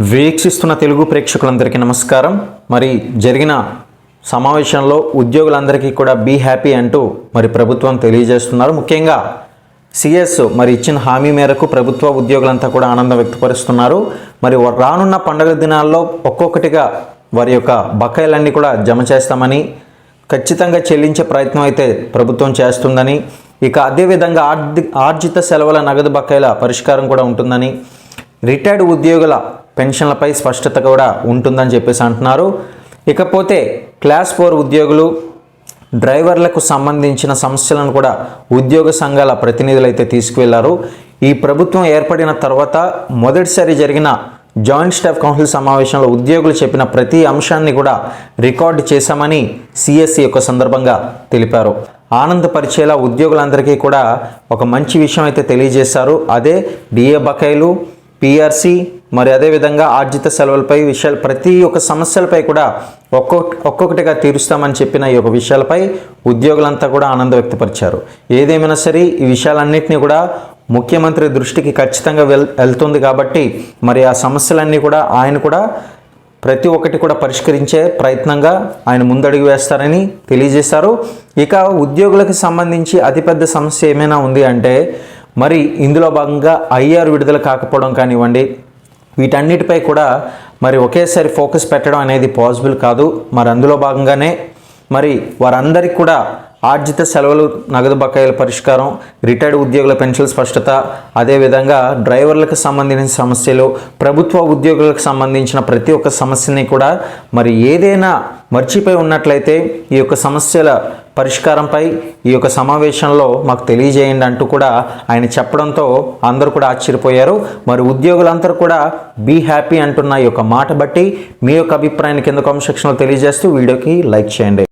వీక్షిస్తున్న తెలుగు ప్రేక్షకులందరికీ నమస్కారం. మరి జరిగిన సమావేశంలో ఉద్యోగులందరికీ కూడా బీ హ్యాపీ అంటూ మరి ప్రభుత్వం తెలియజేస్తున్నారు. ముఖ్యంగా సిఎస్ మరి ఇచ్చిన హామీ మేరకు ప్రభుత్వ ఉద్యోగులంతా కూడా ఆనందం వ్యక్తపరుస్తున్నారు. మరి వ- రానున్న పండుగ దినాల్లో ఒక్కొక్కటిగా వారి యొక్క బకాయిలన్నీ కూడా జమ చేస్తామని ఖచ్చితంగా చెల్లించే ప్రయత్నం అయితే ప్రభుత్వం చేస్తుందని ఇక అదేవిధంగా ఆర్థిక ఆర్జిత సెలవుల నగదు బకాయిల పరిష్కారం కూడా ఉంటుందని రిటైర్డ్ ఉద్యోగుల పెన్షన్లపై స్పష్టత కూడా ఉంటుందని చెప్పేసి అంటున్నారు. ఇకపోతే క్లాస్ ఫోర్ ఉద్యోగులు డ్రైవర్లకు సంబంధించిన సమస్యలను కూడా ఉద్యోగ సంఘాల ప్రతినిధులు అయితే తీసుకువెళ్ళారు. ఈ ప్రభుత్వం ఏర్పడిన తర్వాత మొదటిసారి జరిగిన జాయింట్ స్టాఫ్ కౌన్సిల్ సమావేశంలో ఉద్యోగులు చెప్పిన ప్రతి అంశాన్ని కూడా రికార్డు చేశామని సిఎస్సి యొక్క సందర్భంగా తెలిపారు. ఆనందపరిచేలా ఉద్యోగులందరికీ కూడా ఒక మంచి విషయం అయితే తెలియజేశారు. అదే డిఏ బకాయిలు పిఆర్సి మరి అదేవిధంగా ఆర్జిత సెలవులపై విషయాలు ప్రతి ఒక్క సమస్యలపై కూడా ఒక్కొక్క ఒక్కొక్కటిగా తీరుస్తామని చెప్పిన ఈ యొక్క విషయాలపై ఉద్యోగులంతా కూడా ఆనందం వ్యక్తపరిచారు. ఏదేమైనా సరే ఈ విషయాలన్నింటినీ కూడా ముఖ్యమంత్రి దృష్టికి ఖచ్చితంగా వెల్ వెళ్తుంది కాబట్టి మరి ఆ సమస్యలన్నీ కూడా ఆయన కూడా ప్రతి ఒక్కటి కూడా పరిష్కరించే ప్రయత్నంగా ఆయన ముందడుగు వేస్తారని తెలియజేశారు. ఇక ఉద్యోగులకు సంబంధించి అతిపెద్ద సమస్య ఏమైనా ఉంది అంటే మరి ఇందులో భాగంగా ఐఆర్ విడుదల కాకపోవడం కానివ్వండి వీటన్నిటిపై కూడా మరి ఒకేసారి ఫోకస్ పెట్టడం అనేది పాసిబుల్ కాదు. మరి అందులో భాగంగానే మరి వారందరికీ కూడా ఆర్జిత సెలవులు నగదు బకాయిల పరిష్కారం రిటైర్డ్ ఉద్యోగుల పెన్షన్ స్పష్టత అదేవిధంగా డ్రైవర్లకు సంబంధించిన సమస్యలు ప్రభుత్వ ఉద్యోగులకు సంబంధించిన ప్రతి ఒక్క సమస్యని కూడా మరి ఏదైనా మర్చిపోయి ఉన్నట్లయితే ఈ యొక్క సమస్యల పరిష్కారంపై ఈ యొక్క సమావేశంలో మాకు తెలియజేయండి అంటూ కూడా ఆయన చెప్పడంతో అందరూ కూడా ఆశ్చర్యపోయారు. మరి ఉద్యోగులందరూ కూడా బీ హ్యాపీ అంటున్న ఈ యొక్క మాట బట్టి మీ యొక్క అభిప్రాయాన్ని కింద కామెంట్ సెక్షన్లో తెలియజేస్తూ వీడియోకి లైక్ చేయండి.